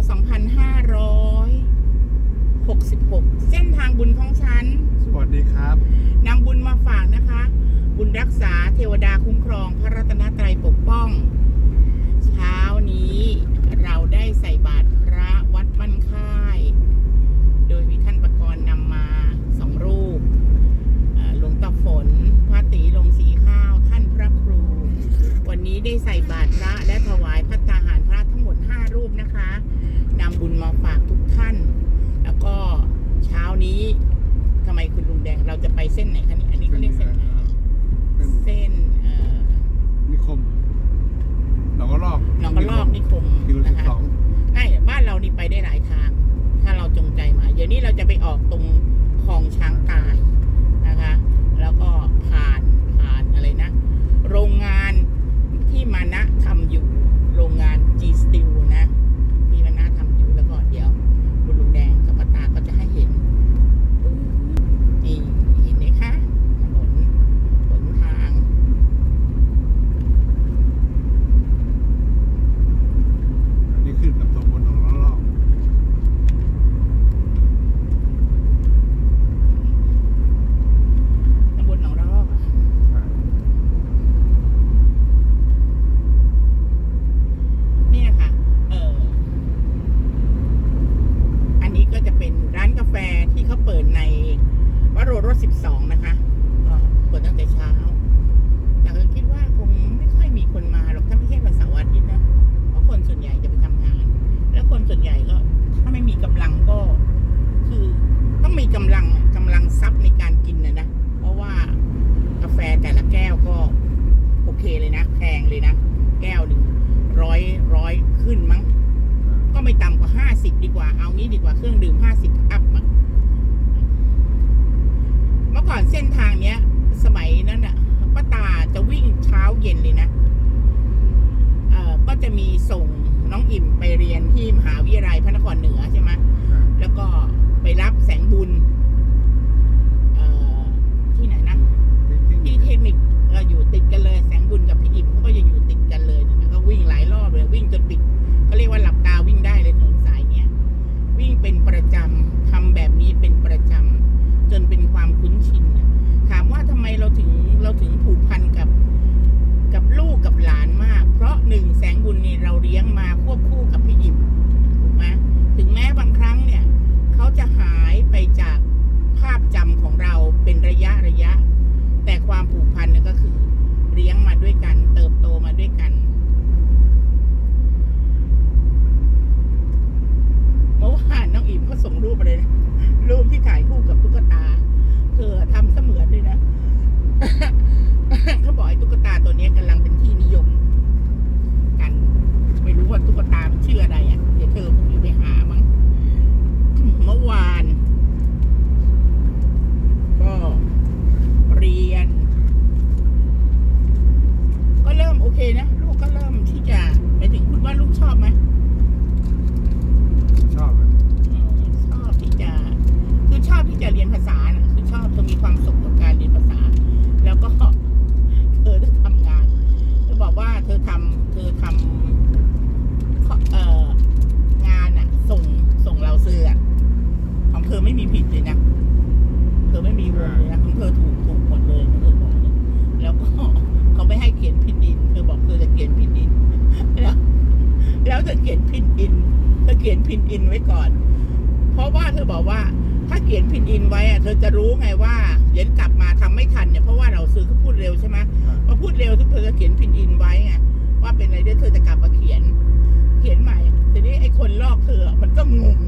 2566 เส้นทางบุญของฉัน สวัสดีครับนำบุญมาฝากนะคะ บุญรักษาเทวดาคุ้มครอง พระรัตนตรัยปกป้อง เช้านี้เราได้ใส่บาตรพระวัดบ้านค่าย โดยมีท่านประกรณ์นำมาสองรูปเอ่อหลวงตาฝนพระตีลงสีข้าว ท่านพระครู วันนี้ได้ใส่บาตรพระและถวายพัตตาหารพระ ทั้งหมด 5 รูปนะคะนำบุญมาฝากทุกท่าน แล้วก็เช้านี้ทำไมคุณลุงแดงเราจะไปเส้นไหนคะนี่อันนี้เขาเรียกเส้นไหนเป็นเส้นเอ่อนิคมหนองกระรอกหนองกระลอกนิคมกิโลสินะบคะสองใช่บ้านเรานี่ไปได้หลายทาง ถ้าเราจงใจมา เดี๋ยวนี้เราจะไปออกตรงคลองช้างตายนะคะ แล้วก็ผ่านผ่านอะไรนะ โรงงานที่มานะทำอยู่โรงงาน these things. กว่า เอางี้ดีกว่าเครื่องดื่มห้าสิบอัพเมื่อก่อนเส้นทางเนี้ย สมัยนั้นอะป้าตาจะวิ่งเช้าเย็นเลยนะ เอ่อ ก็จะมีส่งน้องอิ่มไปเรียนที่มหาวิทยาลัยพระนครเหนือใช่ไหม ใช่ แล้วก็ไปรับแสงบุญ เอ่อ ที่ไหนนะ ที่เทคนิคเอ่ออยู่ติดกันเลย แสงบุญกับพี่อิ่มเขาก็จะอยู่ติดกันเลยนะก็วิ่งหลายรอบเลยวิ่งจนปิดเขาเรียกว่าหลับตาวิ่งได้เลยถนนสายเนี้ย วิ่งเป็นประจำทำแบบนี้เป็นประจำจนเป็นความคุ้นชินน่ะถามว่าทำไมเรา ถึงผูกพันกับ กับลูกกับหลานมาก เพราะหนึ่งแสงบุญนี่เราเลี้ยงมาควบคู่กับพี่อิ่มถูกไหมถึงแม้บางครั้งเนี่ย เขาจะหายไปจากภาพจำของเราเป็นระยะระยะ แต่ความผูกพันเนี่ยก็คือเลี้ยงมาด้วยกัน เติบโตมาด้วยกัน เมื่อวานน้องอิมเขาส่งรูปมาเลยนะ รูปที่ถ่ายคู่กับตุ๊กตา เธอทำเสมือนด้วยนะ เขาบอกไอ้ตุ๊กตาตัวเนี้ยกำลังเป็นที่นิยม กัน ไม่รู้ว่าตุ๊กตามันชื่ออะไรอะ เดี๋ยวเธอพรุ่งนี้ไปหามั้ง เมื่อวาน ก็เรียน ก็เริ่มโอเคนะ ลูกก็เริ่มที่จะไปถึงคุณว่าลูกชอบไหม ชอบเลย เออชอบที่จะ คือชอบที่จะเรียนภาษานะคือชอบเธอมีความสุขกับการเรียนภาษา แล้วก็ เธอได้ทำงานเธอบอกว่าเธอทำเธอทำข้อเอ่องานอะส่งส่งเราซื้ออะของเธอไม่มีผิดเลยนะ เธอไม่มีวงเลยนะของเธอถูกถูกหมดเลยเธอบอกเนี่ยแล้วก็ เขาไม่ให้เขียนพินอิน เธอบอกเธอจะเขียนพินอิน แล้วแล้วเธอเขียนพินอิน เธอเขียนพินอินไว้ก่อน เพราะ ว่าเธอบอกว่า ถ้าเขียนพินอินไว้อะเธอจะรู้ไงว่าเดี๋ยวกลับมาทำไม่ทันเนี่ยเพราะว่าเราซื้อเขาพูดเร็วใช่ไหมพอพูดเร็วทุกเธอจะเขียนพินอินไว้ไงว่าเป็นอะไรเดี๋ยวเธอจะกลับมาเขียน เขียนใหม่ทีนี้ไอ้คนลอกเธอมันก็งง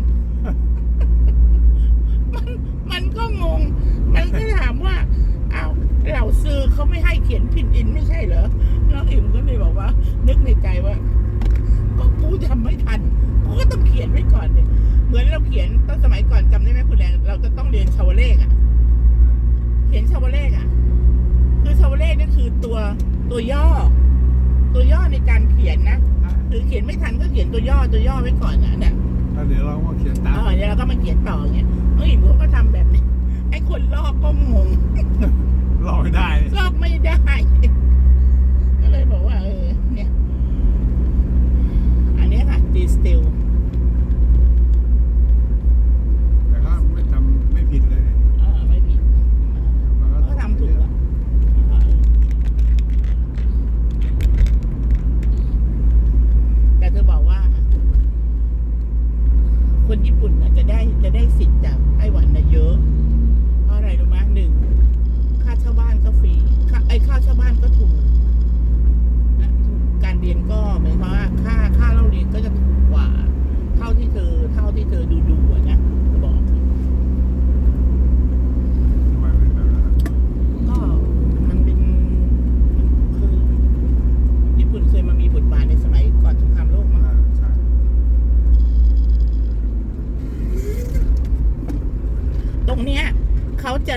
มันมันก็งง มันก็ถามว่าอ้าวเราซื้อเขาไม่ให้เขียนพินอินไม่ใช่เหรอน้องอิ่มก็เลยบอกว่า นึกในใจว่า ก็กูทำไม่ทันกูก็ต้องเขียนไว้ก่อนเนี่ย เหมือนเราเขียนตั้งสมัยก่อนจำได้ไหมคุณแดงเราจะต้องเรียนชาวเลขอะ เขียนชาวเลขอะ คือชาวเลขนี่คือตัวตัวย่อ ตัวย่อในการเขียนนะคือเขียนไม่ทันก็เขียนตัวย่อตัวย่อไว้ก่อนนะเนี่ยแล้วเดี๋ยวเราก็เขียนตามเออเดี๋ยวเราก็มาเขียนต่ออย่างเงี้ยเฮ้ยหนูก็ทำแบบนี้ไอ้คนลอกก็งง รอไม่ได้ ลอกไม่ได้ ก็เลยบอกว่า เออ เนี่ย อันเนี้ยค่ะดีสติล คนญี่ปุ่นน่ะจะได้จะได้สิทธิ์จากไต้หวันนะเยอะ เพราะอะไรรู้ไหมหนึ่งค่าเช่าบ้านก็ฟรีไอ้ค่าเช่าบ้านก็ถูกการเรียนก็หมายความว่าค่าค่าเล่าเรียนก็จะถูกกว่า เท่าที่เธอ เท่าที่เธอดูดู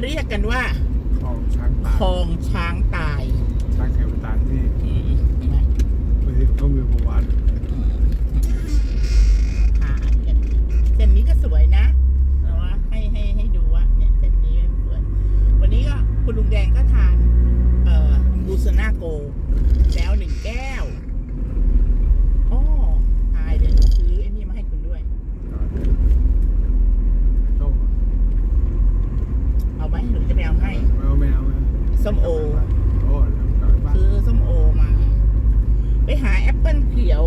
เขาจะเรียกกันว่าของช้างตายคลองช้างตายช้างแข่งตายที่อืมเห็นไหมไปที่เขามีประวัติอืมค่ะเนี่ยเส้นนี้ก็สวยนะแต่ว่าให้ให้ให้ดูว่าเนี่ยเส้นนี้สวยวันนี้ก็คุณลุงแดงก็ทาน เอ่อบูสนาโก แล้วหนึ่งแก้วโอ้ตายเดี๋ยวซื้อไอ้นี่มาให้คุณด้วย โจ้ เอาไหมหรือจะไปเอาให้ แมวแมวแมว ส้มโอโอ้แล้วกลับบ้านซื้อส้มโอมา ไปหาแอปเปิลเขียว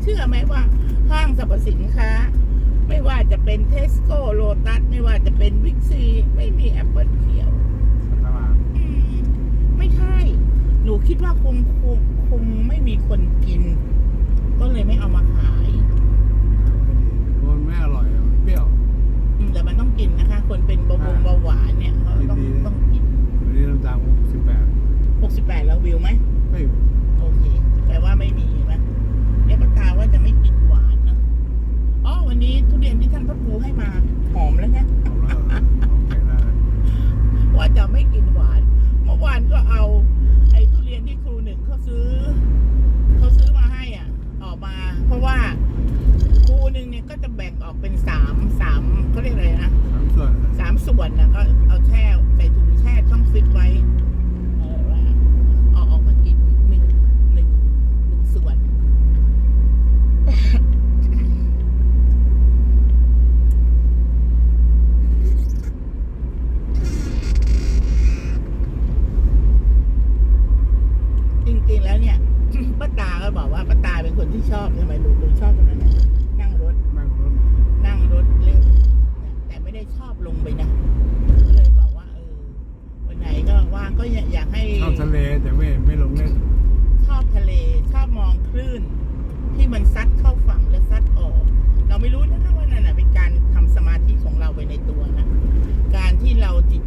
เชื่อไหมว่าห้างสรรพสินค้า ไม่ว่าจะเป็นเทสโก้โลตัส ไม่ว่าจะเป็นวิกซี ไม่มีแอปเปิลเขียวตลาดอืมไม่ใช่ หนูคิดว่าคงคงคงไม่มีคนกิน ก็เลยไม่เอามาขายมันไม่อร่อยมันเปรี้ยวอืมแต่มันต้องกินนะคะ คนเป็นเบาหวงเบาหวานเนี่ยเขาต้องดีๆต้องกิน วันนี้น้ำตาลหกสิบแปด68 แล้ววิวไหม ไม่โอเคแปลว่าไม่มีไหมเอ๊ะป้าตาว่าจะไม่กินหวานนะอ๋อ วันนี้ทุเรียนที่ท่านพระครูให้มา หอมแล้วเนี่ยเอาแล้วโอเคได้ ว่าจะไม่กินหวาน เมื่อวานก็เอา ไอ้ทุเรียนที่ครูหนึ่งเขาซื้อ เขาซื้อมาให้อะ ออกมา เพราะว่าครูหนึ่งเนี่ยก็จะแบ่งออกเป็นสามสามเขาเรียกอะไรนะ สามส่วน สามส่วนนะก็เอาแช่ใส่ถุงแช่ช่องฟิตไว้เออว่าเอาออกมากินหนึ่งหนึ่งหนึ่งส่วน จ ริงๆแล้วเนี่ย ป้าตาก็บอกว่าป้าตาเป็นคนที่ชอบทำไมลูกลูกชอบตรงนั้นนะนั่งรถแม่งรถนั่งรถเล่นนะแต่ไม่ได้ชอบลงไปนะก็เลยบอกว่าเออวันไหนก็ว่างก็อยากอยากให้ชอบทะเลแต่ไม่ไม่ลงเล่นชอบทะเล ชอบมองคลื่น ที่มันซัดเข้าฝั่งและซัดออก เราไม่รู้นะคะว่านั่นนะเป็นการทำสมาธิของเราไปในตัวนะ การที่เราจิต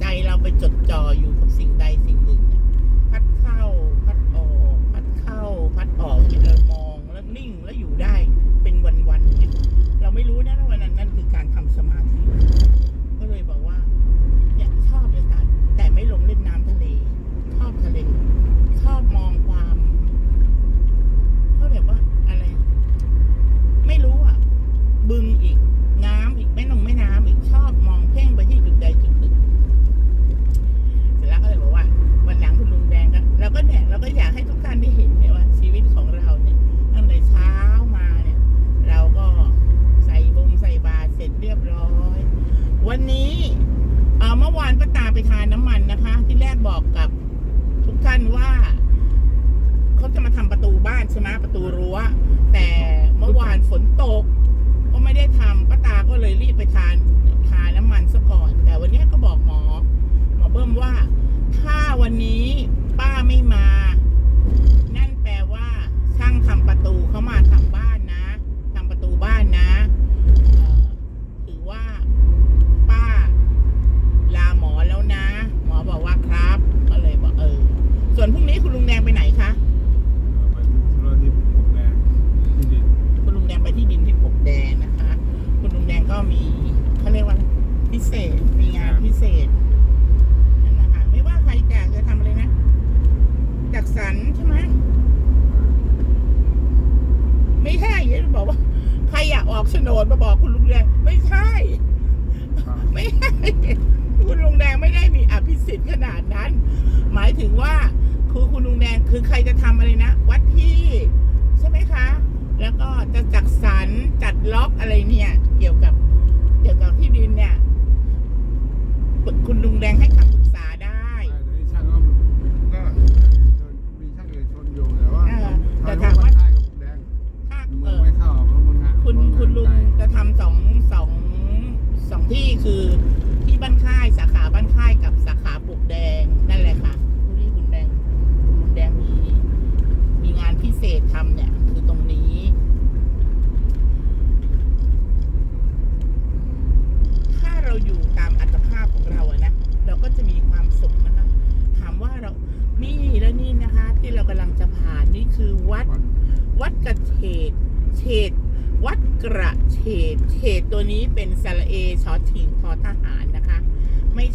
ใจเราไปจดจ่ออยู่กับสิ่งใดสิ่งหนึ่งเนี่ยพัดเข้า พัดออก พัดเข้า พัดออกเนี่ยเรามองแล้วนิ่งแล้วอยู่ได้เป็นวันๆเนี่ยเราไม่รู้นะว่าวันนั้นนั่นคือการทำสมาธิ ก็เลยบอกว่า เนี่ยชอบเลยค่ะแต่ไม่ลงเล่นน้ำทะเล ชอบทะเล ชอบมองความเขาแบบว่าอะไร ไม่รู้อะ บึงอีก น้ำอีกไม่ลงไม่น้ำอีกชอบมองเพ่งไปที่จุดใดจุดหนึ่งเสร็จแล้วก็เลยบอกว่า วันหลังคุณลุงแดงก็เราก็เนี่ยเราก็อยากให้ทุกท่านได้เห็นเนี่ยว่า ชีวิตของเราเนี่ยตั้งแต่เช้ามาเนี่ย เราก็ใส่บงใส่บาตรเสร็จเรียบร้อย วันนี้เอ่อเมื่อวานป้าตาไปทานน้ำมันนะคะ ที่แรกบอกกับทุกท่านว่า เขาจะมาทำประตูบ้านใช่ไหมประตูรั้ว แต่เมื่อวานฝนตก ก็ไม่ได้ทำป้าตาก็เลยรีบไปทานทานน้ำมันซะก่อน แต่วันนี้ก็บอกหมอ หมอเบิ้มว่า ถ้าวันนี้ป้าไม่มา นั่นแปลว่า ช่างทำประตูเขามาทำบ้านนะทำประตูบ้านนะเอ่อถือว่า ป้า ลาหมอแล้วนะ หมอบอกว่าครับ ก็เลยบอกเออ ส่วนพรุ่งนี้คุณลุงแดงไปไหนคะ ไปธุรกิจปลูกแดงที่ดิน คุณลุงแดงไปที่ดินที่ปกแดงนะคะ คุณลุงแดงก็มีเขาเรียกว่าอะไรพิ เศษ มีงานพิเศษนั่นนะคะไม่ว่าใครจะจะทำอะไรนะ จักสรรใช่ไหมไม่ใช่อย่าบอกว่า ใครอยากออกโฉนดมาบอกคุณลุงแดงไม่ใช่ ไม่ใช่คุณลุงแดงไม่ได้มีอภิสิทธิ์ขนาดนั้น หมายถึงว่าคือคุณลุงแดงคือใครจะทำอะไรนะ วัดที่ใช่ไหมคะ แล้วก็จะจัดสรรจัดล็อกอะไรเนี่ย เกี่ยวกับ เกี่ยวกับที่ดินเนี่ย คุณลุงแดงให้คำปรึกษาได้ ใช่แต่นี่ช่างก็ก็มีช่างเอกชนอยู่แต่ว่า เออแต่ แต่ ถา ถาม ม ว่า ว่าใช่กับปลูกแดง ถ้า มึ เอง อ ไม่เข้าเพราะมึงฮะ คุณ มึง คุณลุง ห่างไก จะทำสองสองสองที่คือที่บ้านค่ายสาขาบ้านค่ายกับสาขาปลูกแดงนั่นแหละค่ะที่คุณแดงคุณลุงแดงมีมีงานพิเศษทำเนี่ย คือตรงนี้ ถ้าเราอยู่ตามอัตภาพของเราอะนะ เราก็จะมีความสุขนะคะ ถามว่าเรานี่แล้วนี่นะคะ ที่เรากำลังจะผ่านนี่คือ วัดวันวัดกระเฉดเฉดวัดกระเฉดเฉดตัวนี้เป็นสระเอชอชิงทอทหารนะคะ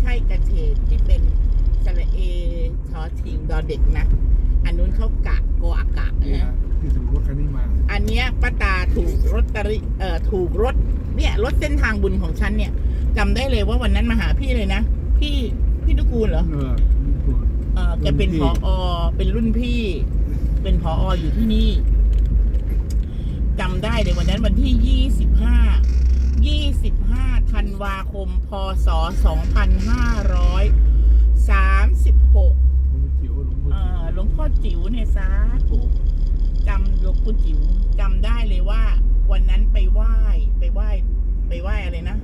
ช่กระเฉดที่เป็นสระเอชอชิงดอเด็กนะ อันนู้นเขากะโกอากะนี่นะฮะที่ถูกรถคันนี้มา อันเนี้ยป้าตาถูกรถตอริเอ่อถูกรถเนี่ยรถเส้นทางบุญของฉันเนี่ยจำได้เลยว่าวันนั้นมาหาพี่เลยนะ พี่พี่นุกูลเหรอเออเออแกเป็นรุ่พนพี่อเป็นรุ่นพี่ เป็นพออยู่ที่นี่จำได้เลยวันนั้นวันที่ยี่สิบห้ายี่สิบห้าธันวาคม พศสองพันห้าร้อยสามสิบหกหลวงพ่อจิ๋วหลวงพ่อเอ่จิ๋วอหลวงพ่อจิ๋วเนี่ยสาธุจำหลวงปู่จิ๋วจำได้เลยว่า วันนั้นไปไหว้ไปไหว้ ไปไหว้อะไรนะ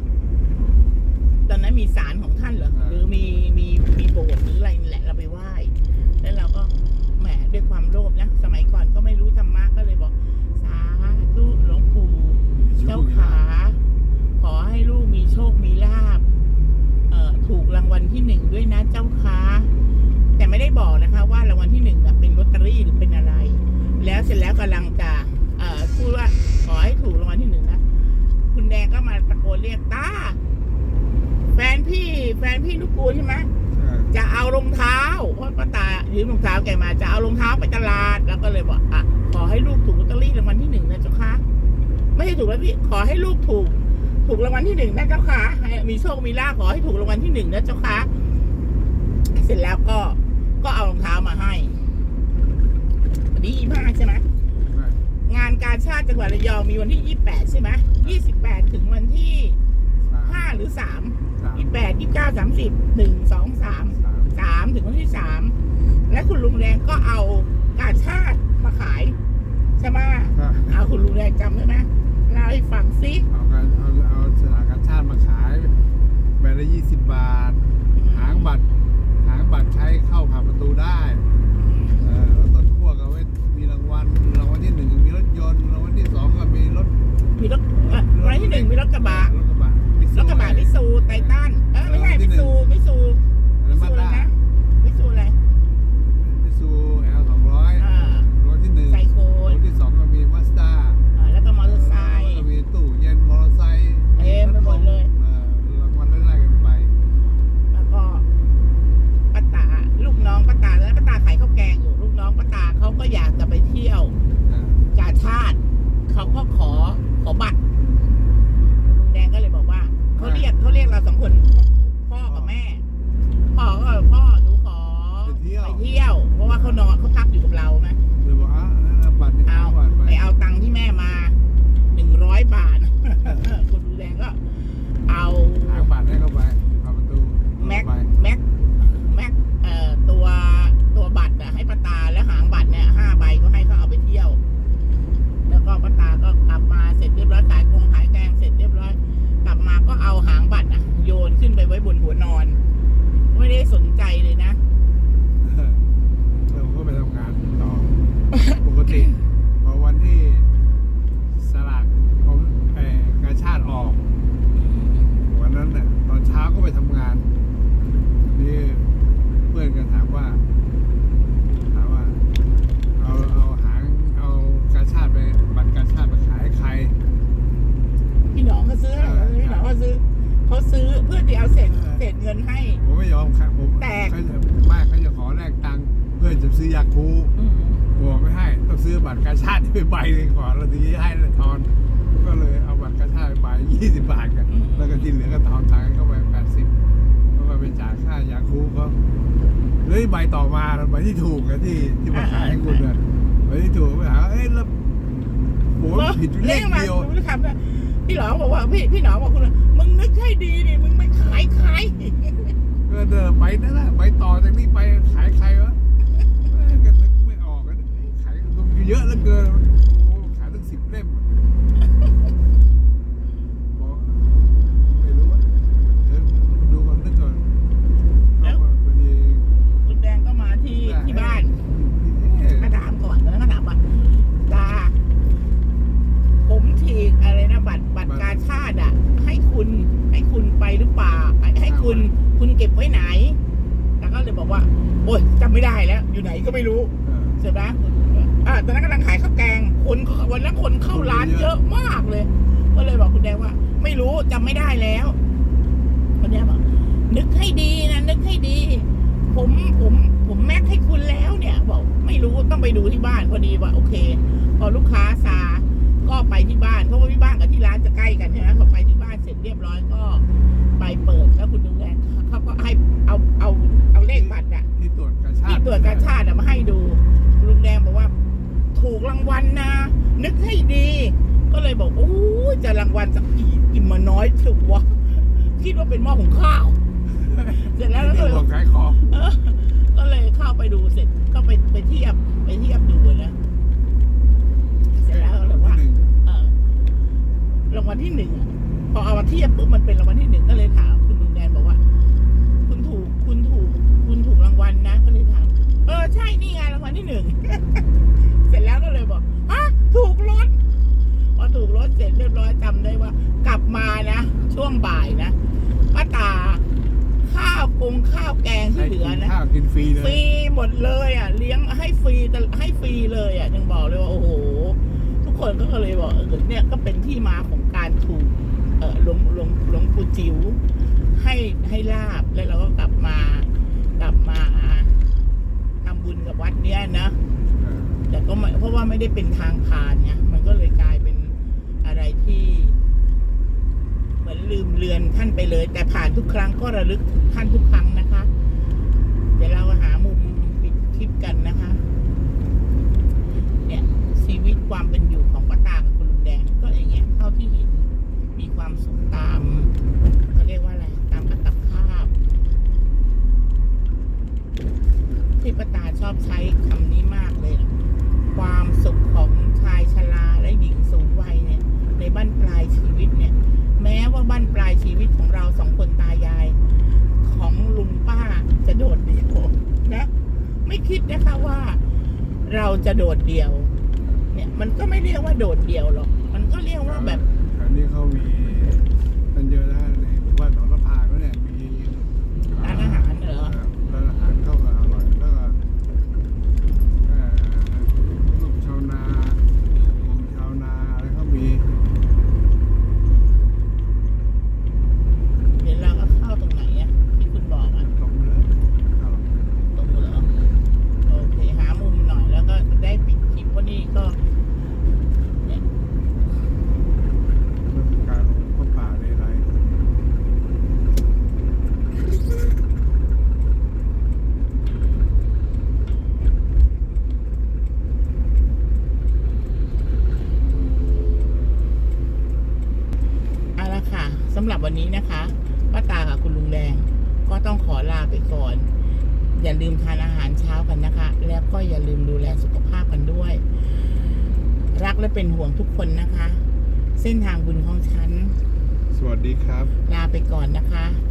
ตอนนั้นมีศาลของท่านเหรอหรือมีมีมีโบสถ์หรืออะไรนี่แหละเราไปไหว้ แล้วเราก็แหม ด้วยความโลภนะ สมัยก่อนก็ไม่รู้ธรรมะก็เลยบอก สาธุหลวงปู่เจ้าขา ขอให้ลูกมีโชคมีลาบเอ่อถูกรางวัลที่หนึ่งด้วยนะเจ้าค้าแต่ไม่ได้บอกนะคะว่ารางวัลที่หนึ่งน่ะเป็นลอตเตอรี่หรือเป็นอะไร แล้วเสร็จแล้วกำลังจะเอ่อพูดว่าขอให้ถูกรางวัลที่หนึ่งนะคุณแดงก็มาตะโกนเรียกตาแฟนพี่แฟนพี่ลูกกูลใช่ไหมเออ จะเอารองเท้าเพราะป้าตายืมรองเท้าแกมาจะเอารองเท้าไปตลาดแล้วก็เลยบอกอะขอให้ลูกถูกลอตเตอรี่รางวัลที่หนึ่งนะเจ้าค่ะไม่ใช่ถูกแล้วพี่ขอให้ลูกถูก ถูกรางวัลที่หนึ่งนะเจ้าค่ะให้มีโชคมีลาภขอให้ถูกรางวัลที่หนึ่งนะเจ้าค่ะเสร็จแล้วก็ก็เอารองเท้ามาให้ดีมากใช่ไหมใช่งานการชาติจังหวัดระยองมีวันที่ยี่แปดใช่ไหมยี่สิบแปดถึงวันที่สาม ห้าหรือสามสามยี่แปดยี่เก้าสามสิบหนึ่งสองสามสามสามถึงวันที่สามและคุณลุงแดงก็เอาการชาติมาขายใช่ไหมก็เอาคุณลุงแดงจำได้ไหมเล่าให้ฟังซิเอาการเอาเอาสลากกาชาติมาขายใบละยี่สิบบาท หางบัตรหางบัตรใช้เข้าผ่านประตูได้เออแล้วต้นขั้วก็ไว้มีรางวัลรางวัลที่หนึ่งมีรถยนต์รางวัลที่สองก็มีรถมีรถเอ่อวันที่หนึ่งมีรถกระบะ รถกระบะมิรถกระบะมิซูไททันเออไม่ใช่มิซูมิซู แล้ว มิ มา ซูอะไร ด้า นะมิซูอะไร มิซูเอลสองร้อย อ่าร ถที่หนึ่ง ไซโค ร น ถที่สองก็มีมาสด้า อ่าแล้วก็มอเตอร์ไซค์ ก็มีตู้เย็นมอเตอร์ไซค์ เต็มไปหมดเลย ออรางวัลไล่ๆกันไป แล้วก็ป้าตาลูกน้องป้าตาแล้วป้าตาขายข้าวแกงอยู่ลูกน้องป้าตาเขาก็อยากจะไปเที่ยว อ่า กาชาติเขาก็ขอขอบัตรลุงแดงก็เลยบอกว่าเขาเรียกเขาเรียกเราสองคนพ่อกับแม่ พ่อก็พ่อหนูขอ ไปเที่ยว ไปเที่ยว เพราะว่าเขานอนเขาพักอยู่กับเราไหม เลยบอกอะเอาบัตรนี่ เอา เอาบัตรไป ไปเอาตังค์ที่แม่มาหนึ่งร้อยบาท คุณลุงแดงก็ เอา หางบัตรให้เข้าไปเข้าประตู แม็ก เข้าไป แม็กแม็กเอ่อตัวตัวบัตรอะให้ป้าตาแล้วหางบัตรเนี่ยห้าใบก็ให้เขาเอาไปเที่ยว แล้วก็ป้าตาก็กลับมาเสร็จเรียบร้อยขายกงขายแกงเสร็จเรียบร้อย กลับมาก็เอาหางบัตรอะโยนขึ้นไปไว้บนหัวนอน ไม่ได้สนใจเลยนะ แล้วผมก็ไปทำงานต่อ ปกติพอวันที่สลากผมเอ่อกาชาติออก วันนั้นน่ะตอนเช้าก็ไปทำงาน นี่เพื่อนกันถามว่า ถามว่า เอาเอาหางเอากาชาติไปบัตรกาชาติไปขายให้ใคร พี่หนองเขาซื้อให้เหรอพี่หนองเขาซื้อเขาซื้อเพื่อที่เอาเศษเศษเงินให้ ผมไม่ยอมครับผม แตก เขาจะมากเขาจะขอแลกตังค์เพื่อจะซื้อยาคู อืม ผมบอกไม่ให้ต้องซื้อบัตรกาชาติไปใบหนึงก่อนแล้วถึงจะให้ทอน ก็เลยเอาบัตรกาชาติไปใบยี่สิบบาทกัน แล้วก็ที่เหลือก็ทอนตังค์เข้าไปแปดสิบแล้วก็ไปจ่ายค่ายาคูเขาเลยใบต่อมาใบ ที่ถูกอะที่ที่มาขายให้คุณเนี่ยใบที่ถูกไปหาเอ้ยแล้วโหผิดเลขมาเดียวรู้คำนะพี่หนองบอกว่าพี่พี่หนองบอกคุณมึงนึกให้ดีดิมึงไม่ขายขายก็เดินไปนั่นแหละไปต่อจากนี้ไปขายใครวะเอ้ยก็นึกไม่ออกอะขายเยอะเหลือเกิน ว่า โอ๊ยจำไม่ได้แล้ว อยู่ไหนก็ไม่รู้เสร็จปะอ่าตอนนั้นกำลังขายข้าวแกง คนวันนั้นคนเข้าร้านเยอะมากเลย ก็เลยบอกคุณแดงว่า ไม่รู้จำไม่ได้แล้วคนนี้บอกนึกให้ดีนะนึกให้ดี ผมผมผมแม็กให้คุณแล้วเนี่ย บอกไม่รู้ต้องไปดูที่บ้านพอดีว่าโอเค พอลูกค้าซาก็ไปที่บ้านเพราะว่าที่บ้านกับที่ร้านจะใกล้กันใช่ไหมพอไปที่บ้านเสร็จเรียบร้อยก็ ไปเปิดแล้วคุณดูแดงเขาก็ให้เอาเอา นะนึกให้ดี ก็เลยบอกโอ้ยจะรางวัลสักกี่กินมาน้อยถึงวะคิดว่าเป็นหม้อหุงข้าวเสร็จแล้วก็ที่เลยตรวจขายของเออก็เลยเข้าไปดูเสร็จก็ไปไปเทียบไปเทียบดูนะเสร็จแล้วก็เลยว่าหนึ่งเออรางวัลที่หนึ่งอะพอเอามาเทียบปุ๊บมันเป็นรางวัลที่หนึ่งก็เลยถามคุณลุงแดนบอกว่า คุณถูกคุณถูก คุณถูกรางวัลนะก็เลยถามเออใช่นี่ไงรางวัลที่หนึ่ง เสร็จแล้วก็เลยบอกฮะถูกรถพอถูกรถเสร็จเรียบร้อยจำได้ว่า กลับมานะ ช่วงบ่ายนะป้าตา ข้าวกงข้าวแกงที่ให้เหลืกิอนนะข้าวกินฟรีเลฟรียหมดเลยอะ เลี้ยงให้ฟรีแต่ให้ฟรีเลยอะยังบอกเลยว่าโอ้โห ทุกคนก็เลยบอกเออเนี่ยก็เป็นที่มาของการถูกเออหลวงหลวงหลวงปู่จิ๋วให้ให้ลาบแล้วเราก็กลับมากลับมาทำบุญกับวัดเนี้ยนะเออแต่ก็ไม่เพราะว่าไม่ได้เป็นทางผ่านไงมันก็เลยกลายเป็นอะไรที่เห มือนลืมเลือนท่านไปเลย แต่ผ่านทุกครั้งก็ระลึกท่านทุกครั้งนะคะ เดี๋ยวเราหามุมปิดคลิปกันนะคะ เนี่ยชีวิตความเป็นอยู่ของป้าตากับคุณลุงแดงก็อย่างเงี้ยเท่าที่เห็นมีความสุขตามเขาเรียกว่าอะไรตามอัตภาพ ที่ป้าตาชอบใช้คำนี้มากเลยนะความสุขของชายชราและหญิงสูงวัยเนี่ย ในบ้านปลายชีวิตเนี่ย แม้ว่า บ้านปลายชีวิตของเราสองคนตายาย ของลุงป้าจะโดดเดี่ยวนะ ไม่คิดนะคะว่า เราจะโดดเดี่ยว เนี่ย มันก็ไม่เรียกว่าโดดเดี่ยวหรอก มันก็เรียกว่าแบบ แถวนี้เขามีกันเยอะนะในหมู่บ้านหนองสะพานก็เนี่ยมี ร้านอาหารเหรอ ร้านอาหารเข้าก็อร่อยแล้วก็เอ่อลูกชาวนาของชาวนาอะไรเขามี เดี๋ยวเราก็เข้าตรงไหนอะที่คุณบอกอะ ตรงเลยเอา ตรงเหรอโอเค หามุมหน่อยแล้วก็ได้ปิดคลิปเพราะนี่ก็ เนี่ย เรื่องการลงเข้าป่าในไร เอาละค่ะสำหรับวันนี้นะคะป้าตากับคุณลุงแดง ก็ต้องขอลาไปก่อน อย่าลืมทานอาหารเช้ากันนะคะ แล้วก็อย่าลืมดูแลสุขภาพกันด้วย รักและเป็นห่วงทุกคนนะคะ เส้นทางบุญของฉัน สวัสดีครับ ลาไปก่อนนะคะส